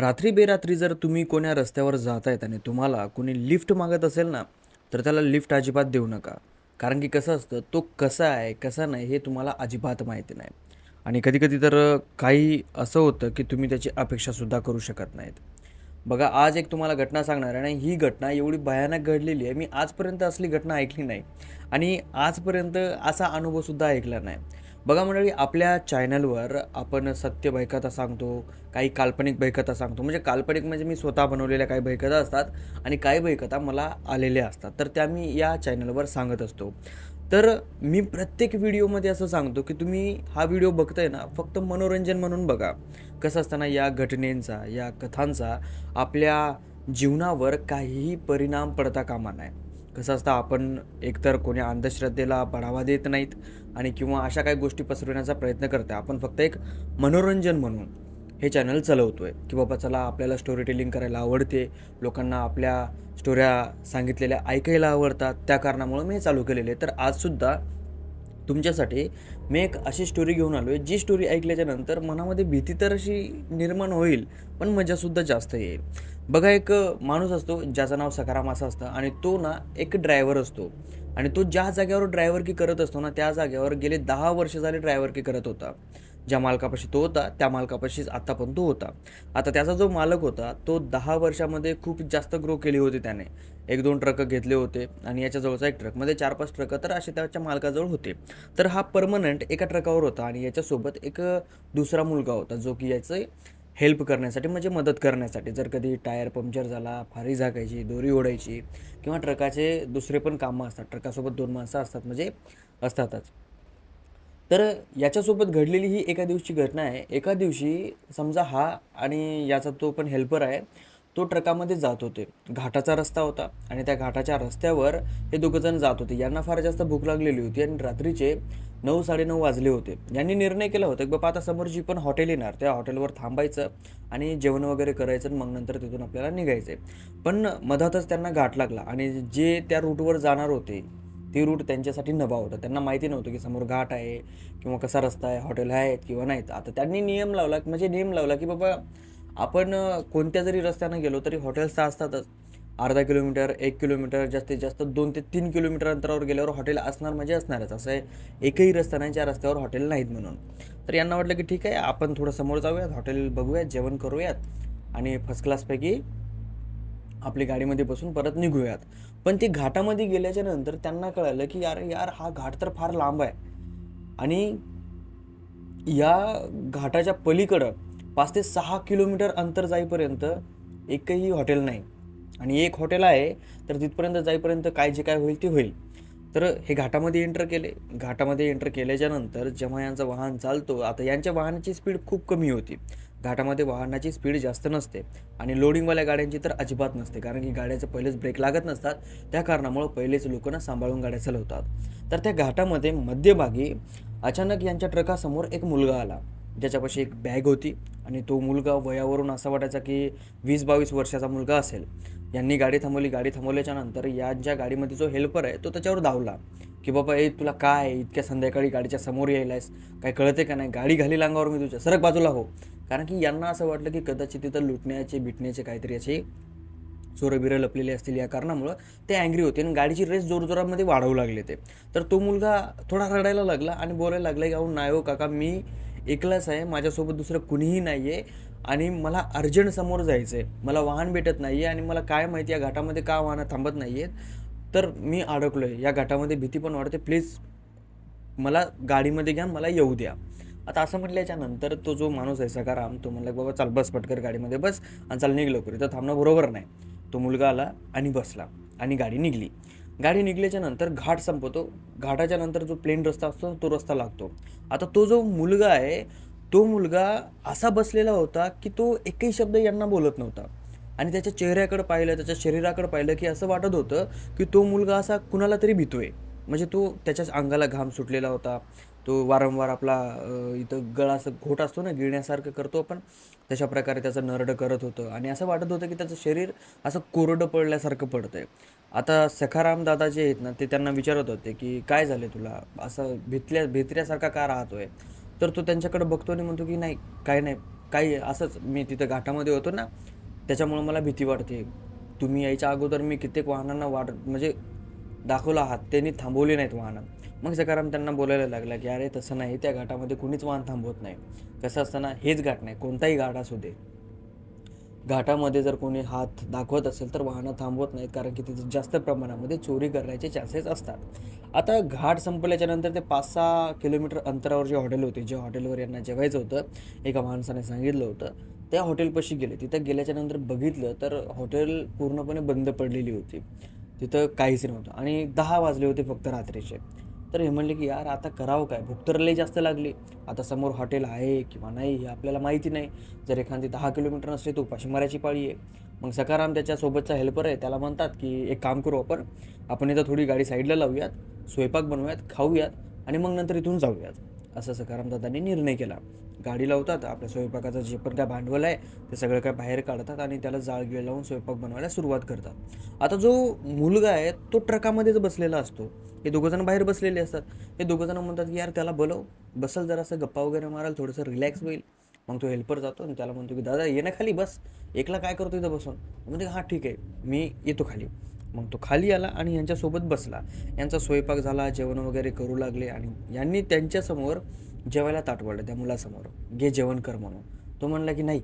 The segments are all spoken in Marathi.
रात्री बेरात्री जर तुम्ही कोण्या रस्त्यावर जात आहेत आणि तुम्हाला कोणी लिफ्ट मागत असेल ना तर त्याला लिफ्ट अजिबात देऊ नका. कारण की कसं असतं तो कसा आहे कसा नाही हे तुम्हाला अजिबात माहिती नाही. आणि कधीकधी तर काही असं होतं की तुम्ही त्याची अपेक्षासुद्धा करू शकत नाहीत. बघा आज एक तुम्हाला घटना सांगणार आहे आणि ही घटना एवढी भयानक घडलेली आहे. मी आजपर्यंत असली घटना ऐकली नाही. आणि आजपर्यंत असा अनुभवसुद्धा ऐकला नाही. बघा मंडळी आपल्या चॅनलवर आपण सत्य भयकथा सांगतो काही काल्पनिक भयकथा सांगतो. म्हणजे काल्पनिक म्हणजे मी स्वतः बनवलेल्या काही भयकथा असतात आणि काही भयकथा मला आलेल्या असतात. तर त्या मी या चॅनलवर सांगत असतो. तर मी प्रत्येक व्हिडिओमध्ये असं सांगतो की तुम्ही हा व्हिडिओ बघताय ना फक्त मनोरंजन म्हणून बघा. कसं असताना या घटनेचा या कथांचा आपल्या जीवनावर काहीही परिणाम पडता कामा नाही कसं असतं आपण एकतर कोणी अंधश्रद्धेला बढावा देत नाहीत आणि किंवा अशा काही गोष्टी पसरविण्याचा प्रयत्न करतो आपण फक्त एक मनोरंजन म्हणून हे चॅनल चालवतो आहे की बाबा चला आपल्याला स्टोरी टेलिंग करायला आवडते. लोकांना आपल्या स्टोऱ्या सांगितलेल्या ऐकायला आवडतात. त्या कारणामुळं मी हे चालू केलेले तर आजसुद्धा तुमच्यासाठी मी एक अशी स्टोरी घेऊन आलो आहे जी स्टोरी ऐकल्याच्या नंतर मनामध्ये भीती तर अशी निर्माण होईल पण मजासुद्धा जास्त येईल. बघा एक माणूस असतो ज्याचं नाव सकाराम असं असतं आणि तो ना एक ड्रायव्हर असतो. आणि तो ज्या जागेवर ड्रायव्हर की करत असतो ना त्या जागेवर गेले दहा वर्ष झाले ड्रायव्हर की करत होता. ज्या मालकापाशी तो होता त्या मालकापाशीच आता पण तो होता. आता त्याचा जो मालक होता तो दहा वर्षामध्ये खूप जास्त ग्रो केली होती त्याने. एक दोन ट्रक घेतले होते आणि याच्याजवळचा एक ट्रकमध्ये चार पाच ट्रक तर असे त्याच्या मालकाजवळ होते. तर हा परमनंट एका ट्रकावर होता आणि याच्यासोबत एक दुसरा मुलगा होता जो की याचं हेल्प करण्यासाठी म्हणजे मदत करण्यासाठी. जर कधी टायर पंक्चर झाला फारी झाकायची दोरी ओढायची किंवा ट्रकाचे दुसरे पण कामं असतात ट्रकासोबत दोन माणसं असतात म्हणजे असतातच. तर याच्यासोबत घडलेली ही एका दिवशी घटना आहे. एका दिवशी समजा हा आणि याचा तो पण हेल्पर आहे तो ट्रकामध्ये जात होते. घाटाचा रस्ता होता आणि त्या घाटाच्या रस्त्यावर हे दोघंजण जात होते. यांना फार जास्त भूक लागलेली होती आणि रात्रीचे नऊ साडेनऊ वाजले होते. यांनी निर्णय केला होता की बाबा आता समोर जी पण हॉटेल येणार त्या हॉटेलवर थांबायचं आणि जेवण वगैरे करायचं आणि मग नंतर तिथून आपल्याला निघायचं आहे पण मधातच त्यांना घाट लागला आणि जे त्या रूटवर जाणार होते ती रूट त्यांच्यासाठी नवा होता. त्यांना माहिती नव्हतं की समोर घाट आहे किंवा कसा रस्ता आहे हॉटेल आहेत किंवा नाहीत. आता त्यांनी नियम लावला म्हणजे नियम लावला की बाबा आपण कोणत्या जरी रस्त्यानं गेलो तरी हॉटेल्स तर असतातच. अर्धा किलोमीटर एक किलोमीटर जास्तीत जास्त दोन ते तीन किलोमीटर अंतरावर गेल्यावर हॉटेल असणार म्हणजे असणारच. असं आहे एकही रस्ता नाही ज्या रस्त्यावर हॉटेल नाहीत म्हणून. तर यांना वाटलं की ठीक आहे आपण थोडं समोर जाऊयात हॉटेल बघूयात जेवण करूयात आणि फर्स्ट क्लासपैकी आपली गाडीमध्ये बसून परत निघूयात. पण ती घाटामध्ये गेल्याच्यानंतर त्यांना कळालं की यार यार हा घाट तर फार लांब आहे. आणि या घाटाच्या पलीकडं पाच ते सहा किलोमीटर अंतर जाईपर्यंत एकही हॉटेल नाही. आणि एक हॉटेल आहे तर तिथपर्यंत जाईपर्यंत काय जे काय होईल ते होईल. तर हे घाटामध्ये एंटर केले. घाटामध्ये एंटर केल्याच्यानंतर जेव्हा यांचं वाहन चालतो आता यांच्या वाहनाची स्पीड खूप कमी होती. घाटामध्ये वाहनाची स्पीड जास्त नसते आणि लोडिंगवाल्या गाड्यांची तर अजिबात नसते कारण की गाड्याचं पहिलेच ब्रेक लागत नसतात. त्या कारणामुळं पहिलेच लोकांना सांभाळून गाड्या चालवतात. तर त्या घाटामध्ये मध्यभागी अचानक यांच्या ट्रकासमोर एक मुलगा आला. ज्याच्यापाशी एक बॅग होती आणि तो मुलगा वयावरून असा वाटायचा की वीस बावीस वर्षाचा मुलगा असेल. यांनी गाडी थांबवली. गाडी थांबवल्याच्या नंतर यांच्या गाडीमध्ये जो हेल्पर आहे तो त्याच्यावर धावला. की बाबा ए तुला काय? आहे? इतक्या संध्याकाळी गाडीच्या समोर यायलायस. काय कळते का नाही? गाडी घाली लांगावर मी तुझ्या. सरक बाजूला हो. कारण की यांना असं वाटलं की कदाचित तिथं लुटण्याचे बिटण्याचे काहीतरी असे चोरबिरं लपलेले असतील या कारणामुळं ते अँग्री होते आणि गाडीची रेस जोरजोरामध्ये वाढवू लागले ते. तर तो मुलगा थोडा रडायला लागला आणि बोलायला लागला की अहो नाही हो काका मी एकलाच आहे माझ्यासोबत दुसरं कुणीही नाही आहे आणि मला अर्जंट समोर जायचं आहे मला वाहन भेटत नाही आहे आणि मला काय माहिती या घाटामध्ये का वाहनं थांबत नाही आहेत तर मी अडकलो आहे या घाटामध्ये भीती पण वाटते प्लीज मला गाडीमध्ये घ्या मला येऊ द्या. आता असं म्हटल्याच्या नंतर तो जो माणूस आहे सकाराम तो म्हणला बाबा चाल बस पटकर गाडीमध्ये बस आणि चाल निघलो करू इथं थांबणं बरोबर नाही. तो मुलगा आला आणि बसला आणि गाडी निघली. गाडी निघल्याच्या नंतर घाट संपवतो घाटाच्या नंतर जो प्लेन रस्ता असतो तो रस्ता लागतो. आता तो जो मुलगा आहे तो मुलगा असा बसलेला होता की तो एकही शब्द यांना बोलत नव्हता. आणि त्याच्या चेहऱ्याकडे पाहिलं त्याच्या शरीराकडे पाहिलं की असं वाटत होतं की तो मुलगा असा कुणाला तरी भीतोय. म्हणजे तो त्याच्याच अंगाला घाम सुटलेला होता. तो वारंवार आपला इथं गळा असं घोट असतो ना गिळण्यासारखं करतो आपण. तशा प्रकारे त्याचं नरडं करत होतं. आणि असं वाटत होतं की त्याचं शरीर असं कोरडं पडल्यासारखं पडतं आहे आता सखाराम दादा जे आहेत ना ते त्यांना विचारत होते की काय झाले तुला? असं भितल्या भित्र्यासारखा का राहतो आहे तर तो त्यांच्याकडे बघतो आणि म्हणतो की नाही काय नाही. काही असंच. मी तिथं घाटामध्ये होतो ना त्याच्यामुळं मला भीती वाटते. तुम्ही यायच्या अगोदर मी कित्येक वाहनांना वाट म्हणजे दाखवला आहात त्यांनी थांबवली नाहीत वाहनं. मग सकाराम त्यांना बोलायला लागला की अरे तसं नाही त्या घाटामध्ये कुणीच वाहन थांबवत नाही. कसं असताना हेच घाट नाही कोणताही घाट असू दे. घाटामध्ये जर कोणी हात दाखवत असेल तर वाहनं थांबवत नाहीत कारण की तिथे जास्त प्रमाणामध्ये चोरी करण्याचे चान्सेस असतात. आता घाट संपल्याच्या नंतर ते पाच सहा किलोमीटर अंतरावर जे हॉटेल होते जे हॉटेलवर यांना जेवायचं होतं एका माणसाने सांगितलं होतं त्या हॉटेलपाशी गेले. तिथं गेल्याच्यानंतर बघितलं तर हॉटेल पूर्णपणे बंद पडलेली होती. तिथं काहीच नव्हतं. आणि दहा वाजले होते फक्त रात्रीचे. तर हे म्हणले की यार आता करावं काय? भूक तर लई जास्त लागली. आता समोर हॉटेल आहे किंवा नाही हे आपल्याला माहिती नाही. जर एखादी दहा किलोमीटर नसले तर उपाशी मारायची पाळी आहे. मग सकाराम त्याच्यासोबतचा हेल्पर आहे. त्याला म्हणतात की एक काम करू आपण. आपण इथं थोडी गाडी साईडला लावूयात स्वयंपाक बनवूयात खाऊयात आणि मग नंतर इथून जाऊयात. असं सकाराम दादांनी निर्णय केला. गाडी लावतात आपल्या स्वयंपाकाचं जे पण काय भांडवल आहे ते सगळं काय बाहेर काढतात आणि त्याला जाळगिळ लावून स्वयंपाक बनवायला सुरुवात करतात. आता जो मुलगा आहे तो ट्रकामध्येच बसलेला असतो. हे दोघंजण बाहेर बसलेले असतात. हे दोघंजण म्हणतात की यार त्याला बोलव. बसल जरासं गप्पा वगैरे माराल थोडंसं रिलॅक्स होईल. मग तो हेल्पर जातो आणि त्याला म्हणतो की दादा ये ना खाली बस. एकला काय करतो इथं बसून? म्हणजे हां ठीक आहे. मी येतो खाली. मग तो खाली आला आणि यांच्यासोबत बसला. यांचा स्वयंपाक झाला जेवण वगैरे करू लागले आणि यांनी त्यांच्यासमोर जेवायला ताट वाढलं त्या मुलासमोर. घे जेवण कर म्हणून. तो म्हणला की नाही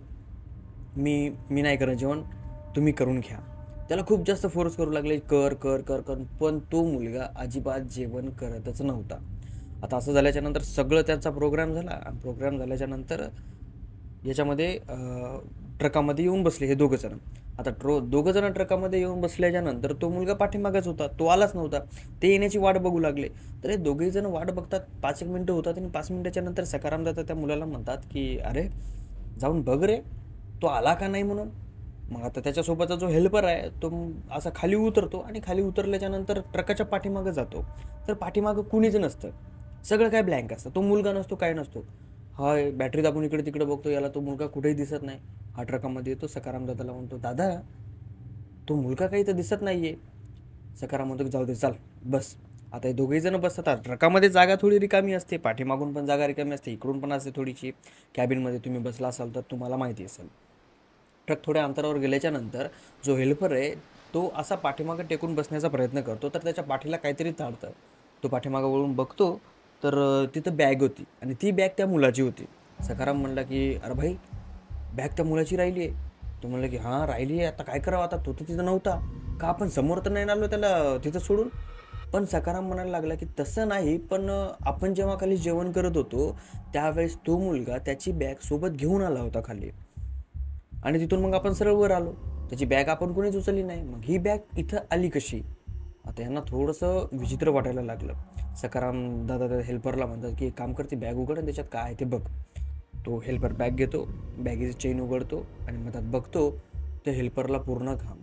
मी मी नाही करत जेवण तुम्ही करून घ्या. त्याला खूप जास्त फोर्स करू लागले कर कर कर कर. पण तो मुलगा अजिबात जेवण करतच नव्हता. आता असं झाल्याच्यानंतर सगळं त्यांचा प्रोग्राम झाला आणि प्रोग्राम झाल्याच्यानंतर याच्यामध्ये ट्रकामध्ये येऊन बसले हे दोघं जण. आता ट्रो दोघं जण ट्रकामध्ये येऊन बसल्याच्या नंतर तो मुलगा पाठीमागाच होता. तो आलाच नव्हता. ते येण्याची वाट बघू लागले. तर हे दोघेही जण वाट बघतात. पाच एक मिनटं होतात आणि पाच मिनटाच्या नंतर सकाराम जातात त्या मुलाला म्हणतात की अरे जाऊन बघ रे. तो आला का नाही म्हणून? मग आता त्याच्यासोबतचा जो हेल्पर आहे तो असा खाली उतरतो आणि खाली उतरल्याच्या नंतर ट्रकाच्या पाठीमागं जातो. तर पाठीमागं कुणीच नसतं. सगळं काय ब्लँक असतं. तो मुलगा नसतो काय नसतो. हा बॅटरी आपण इकडे तिकडे बघतो याला तो मुलगा कुठेही दिसत नाही. हा ट्रकामध्ये येतो सकाराम दादाला म्हणतो दादा तो मुलगा काही तर दिसत नाही आहे सकाराम म्हणतो की जाऊ दे चाल बस. आता हे दोघेही जण बसतात. ट्रकामध्ये जागा थोडी रिकामी असते पाठीमागून पण जागा रिकामी असते इकडून पण असते थोडीशी. कॅबिनमध्ये तुम्ही बसला असाल तर तुम्हाला माहिती असेल. ट्रक थोड्या अंतरावर गेल्याच्यानंतर जो हेल्पर आहे तो असा पाठीमागं टेकून बसण्याचा प्रयत्न करतो तर त्याच्या पाठीला काहीतरी ताडतं. तो पाठीमागं वळून बघतो तर तिथं बॅग होती. आणि ती बॅग त्या मुलाची होती. सकाराम म्हणला की अरे भाई बॅग त्या मुलाची राहिली आहे. तो म्हणलं की हां राहिली आहे. आता काय करावं? आता तो तर तिथं नव्हता. का आपण समोर तर नाही आलो त्याला तिथं सोडून? पण सकाराम म्हणायला लागला की तसं नाही पण आपण जेव्हा खाली जेवण करत होतो त्यावेळेस तो मुलगा त्याची बॅग सोबत घेऊन आला होता खाली. आणि तिथून मग आपण सरळ वर आलो. त्याची बॅग आपण कोणीच उचलली नाही. मग ही बॅग इथं आली कशी? आता यांना थोडंसं विचित्र वाटायला लागलं. सकाराम दादा त्या हेल्परला म्हणतात की एक काम करते बॅग उघड आणि त्याच्यात काय आहे ते बघ. तो हेल्पर बॅग घेतो बॅगेची चेन उघडतो आणि मग त्यात बघतो त्या हेल्परला पूर्ण घाम.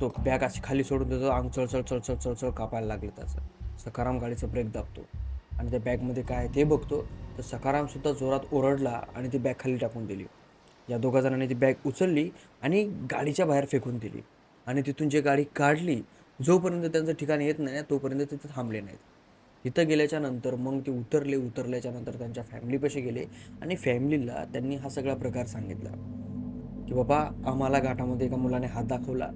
तो बॅग अशी खाली सोडून देतो अंग चळचळ चळचळ चळचळ कापायला लागलं त्याचं. सकाराम गाडीचा ब्रेक दाबतो आणि त्या बॅगमध्ये काय आहे ते बघतो. तर सकारामसुद्धा जोरात ओरडला आणि ती बॅग खाली टाकून दिली. या दोघा जणांनी ती बॅग उचलली आणि गाडीच्या बाहेर फेकून दिली. आणि तिथून जे गाडी काढली जोपर्यंत त्यांचं ठिकाण येत नाही तोपर्यंत तिथे थांबले नाहीत. तिथं गेल्याच्यानंतर मग ते उतरले उतरल्याच्यानंतर त्यांच्या फॅमिलीपाशी गेले आणि फॅमिलीला त्यांनी हा सगळा प्रकार सांगितला की बाबा आम्हाला घाटामध्ये एका मुलाने हात दाखवला.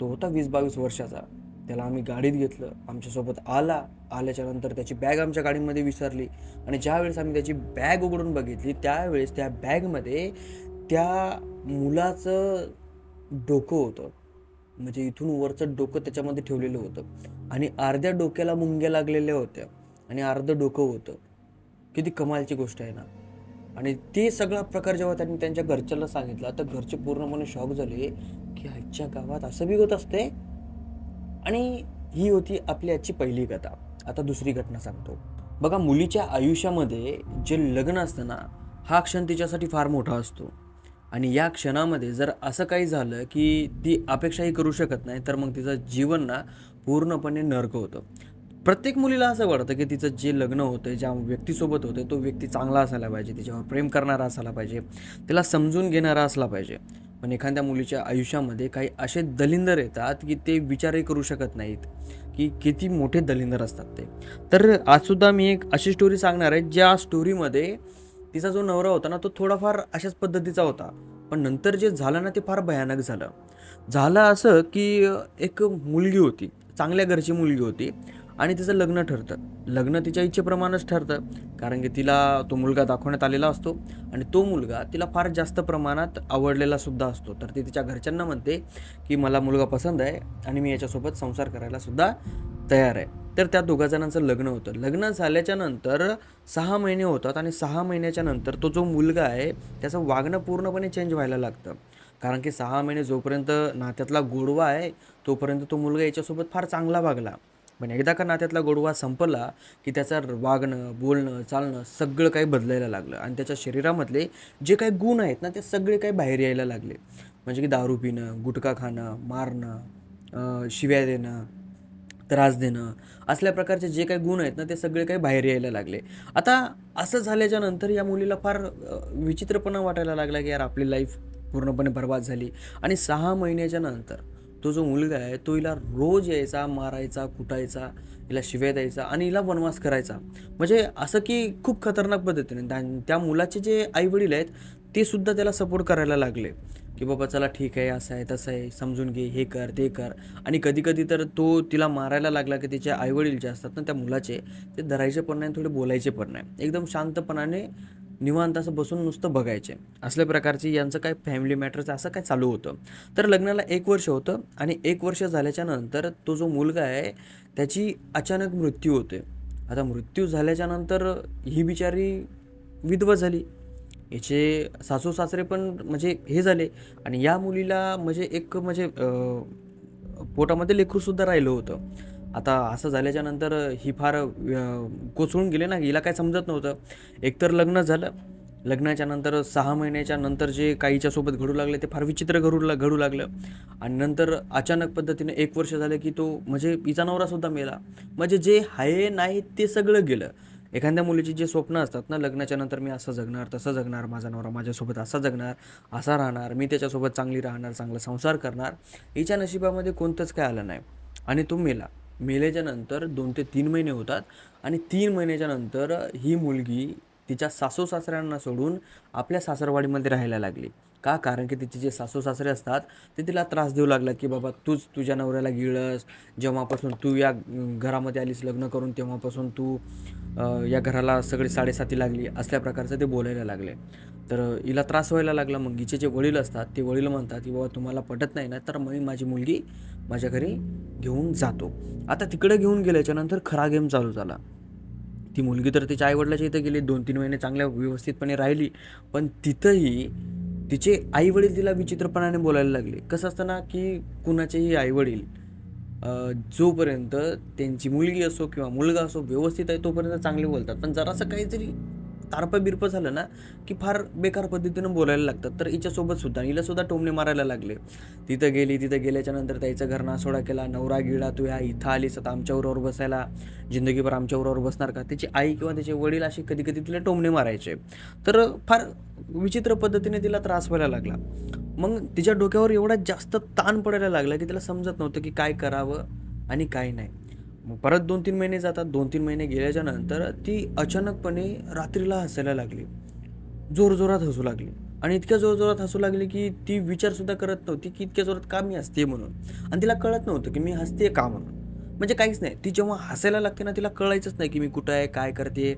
तो होता वीस बावीस वर्षाचा. त्याला आम्ही गाडीत घेतलं. आमच्यासोबत आला. आल्याच्यानंतर त्याची बॅग आमच्या गाडीमध्ये विसरली. आणि ज्यावेळेस आम्ही त्याची बॅग उघडून बघितली त्यावेळेस त्या बॅगमध्ये त्या मुलाचं डोकं होतं. म्हणजे इथून वरचं डोकं त्याच्यामध्ये ठेवलेलं होतं. आणि अर्ध्या डोक्याला मुंग्या लागलेल्या होत्या. आणि अर्धं डोकं होतं. किती कमालची गोष्ट आहे ना. आणि ते सगळा प्रकार जेव्हा त्यांनी त्यांच्या घरच्याला सांगितला तर घरचे पूर्णपणे शॉक झाले की आजच्या गावात असं बी होत असते. आणि ही होती आपली आजची पहिली कथा. आता दुसरी घटना सांगतो. बघा मुलीच्या आयुष्यामध्ये जे लग्न असतं ना हा क्षण तिच्यासाठी फार मोठा असतो. आणि या क्षणामध्ये जर असं काही झालं की ती अपेक्षाही करू शकत नाही तर मग तिचं जीवन ना पूर्णपणे नरक होतं. प्रत्येक मुलीला असं वाटतं की तिचं जे लग्न होतं ज्या व्यक्तीसोबत होतं तो व्यक्ती चांगला असायला पाहिजे तिच्यावर प्रेम करणारा असायला पाहिजे तिला समजून घेणारा असला पाहिजे. पण एखाद्या मुलीच्या आयुष्यामध्ये काही असे दलिंदर येतात की ते विचारही करू शकत नाहीत की किती मोठे दलिंदर असतात ते. तर आजसुद्धा मी एक अशी स्टोरी सांगणार आहे ज्या स्टोरीमध्ये तिचा जो नवरा होता ना तो थोडाफार अशाच पद्धतीचा होता. पण नंतर जे झालं ना ते फार भयानक झालं. झालं असं की एक मुलगी होती चांगल्या घरची मुलगी होती आणि तिचं लग्न ठरतं. लग्न तिच्या इच्छेप्रमाणेच ठरतं कारण की तिला तो मुलगा दाखवण्यात आलेला असतो आणि तो मुलगा तिला फार जास्त प्रमाणात आवडलेला सुद्धा असतो. तर ती तिच्या घरच्यांना म्हणते की मला मुलगा पसंत आहे आणि मी याच्यासोबत संसार करायला सुद्धा तयार आहे. तर त्या दोघा जणांचं लग्न होतं. लग्न झाल्याच्यानंतर सहा महिने होतात आणि सहा महिन्याच्या नंतर तो जो मुलगा आहे त्याचं वागणं पूर्णपणे चेंज व्हायला लागतं. कारण की सहा महिने जोपर्यंत नात्यातला गोडवा आहे तोपर्यंत तो मुलगा याच्यासोबत फार चांगला वागला. पण एकदा का नात्यातला गोडवा संपला की त्याचं वागणं बोलणं चालणं सगळं काही बदलायला लागलं आणि त्याच्या शरीरामधले जे काही गुण आहेत ना ते सगळे काही बाहेर यायला लागले. म्हणजे की दारू पिणं गुटखा खाणं मारणं शिव्या देणं त्रास देणं असल्या प्रकारचे जे काही गुण आहेत ना ते सगळे काही बाहेर यायला लागले. आता असं झाल्याच्यानंतर या मुलीला फार विचित्रपणा वाटायला लागला की यार आपली लाईफ पूर्णपणे बर्बाद झाली. आणि सहा महिन्याच्या नंतर तो जो मुलगा आहे तो हिला रोज यायचा मारायचा कुटायचा हिला शिव्या द्यायचा आणि हिला वनवास करायचा. म्हणजे असं की खूप खतरनाक पद्धतीने. त्या मुलाचे जे आईवडील आहेत ते सुद्धा त्याला सपोर्ट करायला लागले. की बाबा चला ठीक आहे असं आहे तसं आहे समजून घे हे कर ते कर. आणि कधी कधी तर तो तिला मारायला लागला की तिचे आईवडील जे असतात ना त्या मुलाचे ते धरायचे पण नाही थोडे बोलायचे पण नाही. एकदम शांतपणाने निवांत असं बसून नुसतं बघायचे. असल्या प्रकारची यांचं काय फॅमिली मॅटरचं असं काय चालू होतं. तर लग्नाला एक वर्ष होतं आणि एक वर्ष झाल्याच्यानंतर तो जो मुलगा आहे त्याची अचानक मृत्यू होते. आता मृत्यू झाल्याच्यानंतर ही बिचारी विधवा झाली. याचे सासू सासरे पण म्हणजे हे झाले. आणि या मुलीला म्हणजे एक म्हणजे पोटामध्ये लेकरूसुद्धा राहिलं होतं. आता असं झाल्याच्यानंतर ही फार कोसळून गेले ना हिला काय समजत नव्हतं. एकतर लग्न झालं. लग्नाच्या नंतर सहा महिन्याच्या नंतर जे काहीच्यासोबत घडू लागले ते फार विचित्र घडू ला घडू लागलं. आणि नंतर अचानक पद्धतीने एक वर्ष झालं की तो म्हणजे हिचा नवरासुद्धा मेला. म्हणजे जे आहे नाही ते सगळं गेलं. एखाद्या मुलीची जे स्वप्न असतात ना लग्नाच्या नंतर मी असं जगणार तसं जगणार माझा नवरा माझ्यासोबत असा जगणार असा राहणार मी त्याच्यासोबत चांगली राहणार चांगला संसार करणार हिच्या नशिबामध्ये कोणतंच काय आलं नाही. आणि तो मेला. मेल्याच्या नंतर दोन ते तीन महिने होतात आणि तीन महिन्याच्या नंतर ही मुलगी तिच्या सासू सासऱ्यांना सोडून आपल्या सासरवाडीमध्ये राहायला लागली. का? कारण की तिचे जे सासू सासरे असतात ते तिला त्रास देऊ लागला की बाबा तूच तुझ्या नवऱ्याला गिळस. जेव्हापासून तू या घरामध्ये आलीस लग्न करून तेव्हापासून तू या घराला सगळी साडेसाती लागली असल्या प्रकारचं ते बोलायला लागले. तर हिला त्रास व्हायला लागला. मग हिचे जे वडील असतात ते वडील म्हणतात की बाबा तुम्हाला पटत नाही ना तर मी माझी मुलगी माझ्या घरी घेऊन जातो. आता तिकडे घेऊन गेल्याच्यानंतर खरा गेम चालू झाला. ती मुलगी तर तिच्या आईवडिलाच्या इथं गेली. दोन तीन महिने चांगल्या व्यवस्थितपणे राहिली. पण तिथंही तिचे आईवडील तिला विचित्रपणाने बोलायला लागले. कसं असतं ना की कुणाचेही आईवडील जोपर्यंत त्यांची मुलगी असो किंवा मुलगा असो व्यवस्थित आहे तोपर्यंत चांगले बोलतात. पण जरासं काहीतरी तारपं बिरपं झालं ना की फार बेकार पद्धतीनं बोलायला लागतात. तर हिच्यासोबत सुद्धा हिला सुद्धा टोमणे मारायला लागले. तिथं गेली तिथं गेल्याच्यानंतर त्याचा त्याचं घर नासोडा केला. नवरा गिळा तू ह्या इथं आलीस आता आमच्याबरोबर बसायला. जिंदगीभर आमच्याबरोबर बसणार का? त्याची आई किंवा त्याचे वडील असे कधी कधी तिला टोमणे मारायचे. तर फार विचित्र पद्धतीने तिला त्रास व्हायला लागला. मग तिच्या डोक्यावर एवढा जास्त ताण पडायला लागला की तिला समजत नव्हतं की काय करावं आणि काय नाही. मग परत दोन तीन महिने जातात दोन तीन महिने गेल्याच्यानंतर ती अचानकपणे रात्रीला हसायला लागली. जोरजोरात हसू लागली. आणि इतक्या जोरजोरात हसू लागली की ती विचारसुद्धा करत नव्हती की इतक्या जोरात का मी हसते म्हणून. आणि तिला कळत नव्हतं की मी हसते का म्हणून. म्हणजे काहीच नाही. ती जेव्हा हसायला लागते ना तिला कळायचंच नाही की मी कुठं आहे काय करते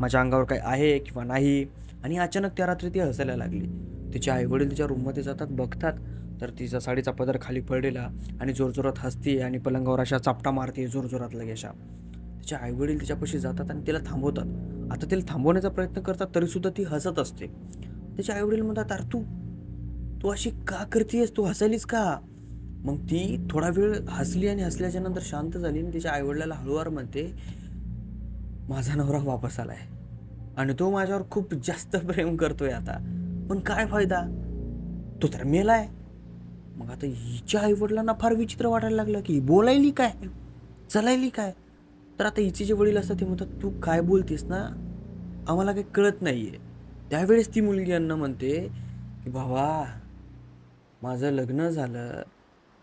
माझ्या अंगावर काय आहे किंवा नाही. आणि अचानक त्या रात्री ती हसायला लागली. तिचे आईवडील तिच्या रूममध्ये जातात बघतात. तर तिचा साडीचा पदर खाली पडलेला आणि जोरजोरात हसते आणि पलंगावर अशा चापटा मारते जोरजोरात लगेशा तिचे आईवडील तिच्यापाशी जातात आणि तिला थांबवतात. आता तिला थांबवण्याचा प्रयत्न करतात तरीसुद्धा ती हसत असते. तिचे आईवडील म्हणतात अरे तू तू अशी का करतेस तू हसायलीस का? मग ती थोडा वेळ हसली आणि हसल्याच्या नंतर शांत झाली आणि तिच्या आईवडिलाला हळूवार म्हणते माझा नवरा वापस आलाय आणि तो माझ्यावर खूप जास्त प्रेम करतोय आता. पण काय फायदा? तो तर मेलाय. मग आता हिच्या आईवडिलांना फार विचित्र वाटायला लागलं की बोलायली काय? चलायली काय? तर आता हिचे जे वडील असतात ते म्हणतात तू काय बोलतेस ना? आम्हाला काही कळत नाही आहे त्यावेळेस ती मुलगी यांना म्हणते की बाबा माझं लग्न झालं.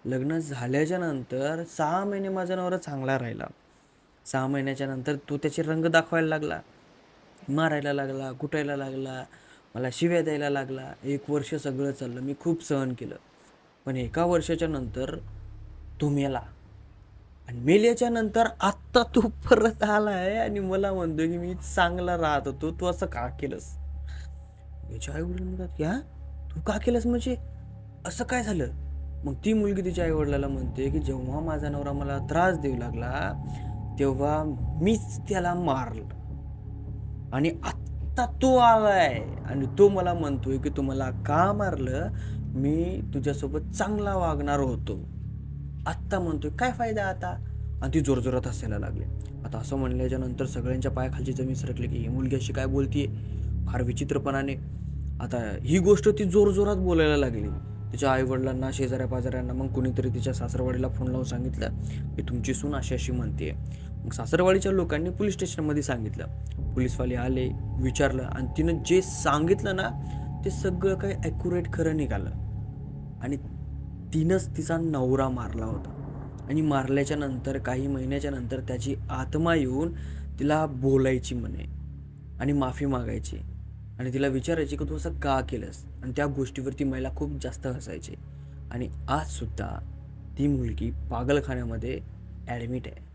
लग्न झाल्याच्यानंतर सहा महिने माझा नवरा चांगला राहिला. सहा महिन्याच्या नंतर तो त्याचे रंग दाखवायला लागला. मारायला लागला कुटायला लागला मला शिव्या द्यायला लागला. एक वर्ष सगळं चाललं. मी खूप सहन केलं. पण एका वर्षाच्या नंतर तो मेला. आणि मेल्याच्या नंतर आत्ता तू परत आलाय आणि मला म्हणतो की मी चांगला राहत होतो. तू असं का केलंस? याच्या आई वडील म्हणतात या तू का केलंस म्हणजे? असं काय झालं? मग ती मुलगी तिच्या आई वडिलाला म्हणते की जेव्हा माझा नवरा मला त्रास देऊ लागला तेव्हा मीच त्याला मारलं. आणि आत्ता तो आलाय आणि तो मला म्हणतोय की तुम्हाला का मारलं? मी तुझ्यासोबत चांगला वागणार होतो. आत्ता म्हणतोय काय फायदा आता? आणि ती जोरजोरात हसायला लागली. आता असं म्हणल्याच्या नंतर सगळ्यांच्या पायाखालची जमीन सरकली की ही मुलगी अशी काय बोलतीये? फार विचित्रपणाने. आता ही गोष्ट ती जोरजोरात बोलायला लागली. तिच्या आईवडिलांना शेजाऱ्या पाजाऱ्यांना मग कुणीतरी तिच्या सासरवाडीला फोन लावून सांगितलं की तुमची सून अशी अशी म्हणते मग सासरवाडीच्या लोकांनी पोलीस स्टेशनमध्ये सांगितलं. पोलीसवाले आले विचारलं आणि तिनं जे सांगितलं ना ते सगळं काही ॲक्युरेट खरं निघालं. आणि तिनंच तिचा नवरा मारला होता. आणि मारल्याच्या नंतर काही महिन्याच्या नंतर त्याची आत्मा येऊन तिला बोलायची म्हणे आणि माफी मागायची. आणि तिला विचारायची की तू असं का केलंस? आणि त्या गोष्टीवरती महिला खूप जास्त हसायची. आणि आजसुद्धा ती मुलगी पागलखान्यामध्ये ॲडमिट आहे.